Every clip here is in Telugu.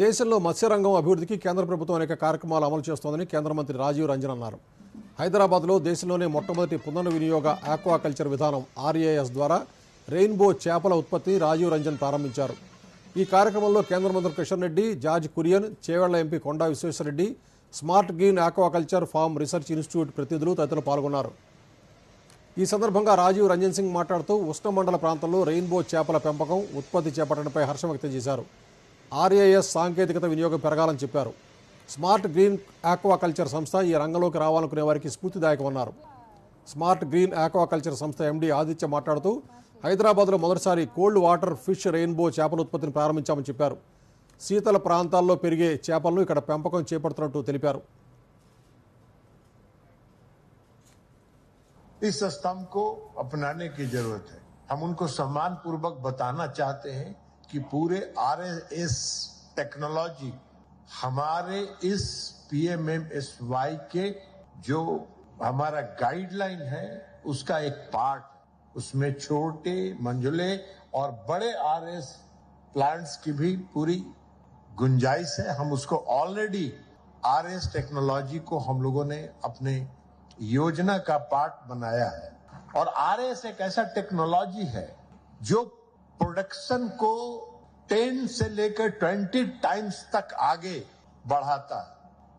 దేశంలో మత్స్యరంగం అభివృద్ధికి కేంద్ర ప్రభుత్వం అనేక కార్యక్రమాలు అమలు చేస్తోందని కేంద్ర మంత్రి రాజీవ్ రంజన్ అన్నారు. హైదరాబాద్లో దేశంలోనే మొట్టమొదటి పునర్వినియోగ ఆక్వాకల్చర్ విధానం ఆర్ఏఎస్ ద్వారా రెయిన్బో చేపల ఉత్పత్తి రాజీవ్ రంజన్ ప్రారంభించారు. ఈ కార్యక్రమంలో కేంద్ర మంత్రి Kishan Reddy George Kurian Chevella MP Konda Vishweshwar Reddy smart green aquaculture farm research institute ప్రతినిధులు తదితరులు పాల్గొన్నారు. ఈ సందర్భంగా రాజీవ్ రంజన్ సింగ్ మాట్లాడుతూ ఉష్ణమండల ప్రాంతంలో రెయిన్బో చేపల పెంపకం ఉత్పత్తి చేపట్టడంపై హర్షం వ్యక్తం చేశారు. ఆర్ఏఎస్ సాంకేతికత వినియోగం పెరగాలని చెప్పారు స్మార్ట్ గ్రీన్ ఆక్వాకల్చర్ సంస్థ ఈ రంగంలోకి రావాలనుకునే వారికి స్ఫూర్తిదాయకమన్నారు స్మార్ట్ గ్రీన్ ఆక్వాకల్చర్ సంస్థ ఎండీ ఆదిత్య మాట్లాడుతూ హైదరాబాద్లో మొదటిసారి కోల్డ్ వాటర్ ఫిష్ రెయిన్బో చేపల ఉత్పత్తిని ప్రారంభించామని చెప్పారు శీతల ప్రాంతాల్లో పెరిగే చేపలను ఇక్కడ పెంపకం చేపడుతున్నట్టు తెలిపారు इस स्तंभ को अपनाने की जरूरत है हम उनको सम्मान पूर्वक बताना चाहते हैं कि पूरे आरएसएस टेक्नोलॉजी हमारे इस पीएमएमएसवाई के जो हमारा गाइडलाइन है, उसका एक पार्ट उसमें छोटे मंजुले और बड़े आरएस प्लांट्स की भी पूरी गुंजाइश है। हम उसको ऑलरेडी आरएस टेक्नोलॉजी को हम लोगों ने अपने योजना का पार्ट बनाया है। और आरएस एक ऐसा टेक्नोलॉजी है, जो प्रोडक्शन को 10 से लेकर 20 टाइम्स तक आगे बढ़ाता है।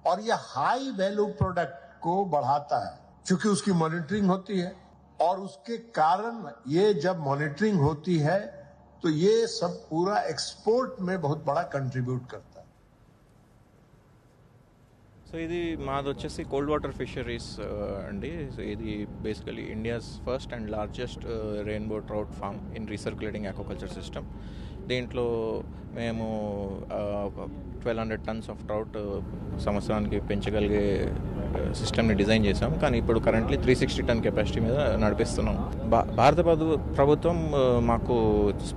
और यह हाई वैल्यू प्रोडक्ट को बढ़ाता है, क्योंकि उसकी मॉनिटरिंग होती है। और उसके कारण ये जब मॉनिटरिंग होती है तो ये सब पूरा एक्सपोर्ट में बहुत बड़ा कंट्रीब्यूट करता है। సో ఇది మాది వచ్చేసి కోల్డ్ వాటర్ ఫిషరీస్ అండి. సో ఇది basically India's first and largest rainbow trout farm in recirculating aquaculture system దీంట్లో మేము twelve hundred tons of trout సంవత్సరానికి పెంచగలిగే సిస్టమ్ని డిజైన్ చేసాం కానీ ఇప్పుడు currently three sixty ton capacity మీద నడిపిస్తున్నాం. భా భారత ప్రభుత్వం మాకు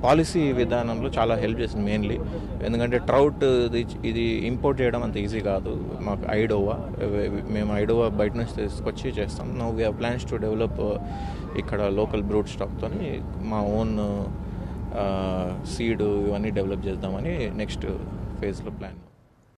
పాలసీ విధానంలో చాలా హెల్ప్ చేసింది మెయిన్లీ ఎందుకంటే ట్రౌట్ ఇది ఇది ఇంపోర్ట్ చేయడం అంత ఈజీ కాదు. మాకు ఐడోవా మేము ఐడోవా బయట నుంచి తీసుకొచ్చి చేస్తాం. No we plans to develop ఇక్కడ లోకల్ బ్రూట్ స్టాక్తో మా ఓన్ సీడ్ ఇవన్నీ డెవలప్ చేద్దామని నెక్స్ట్ ఫేజ్లో ప్లాన్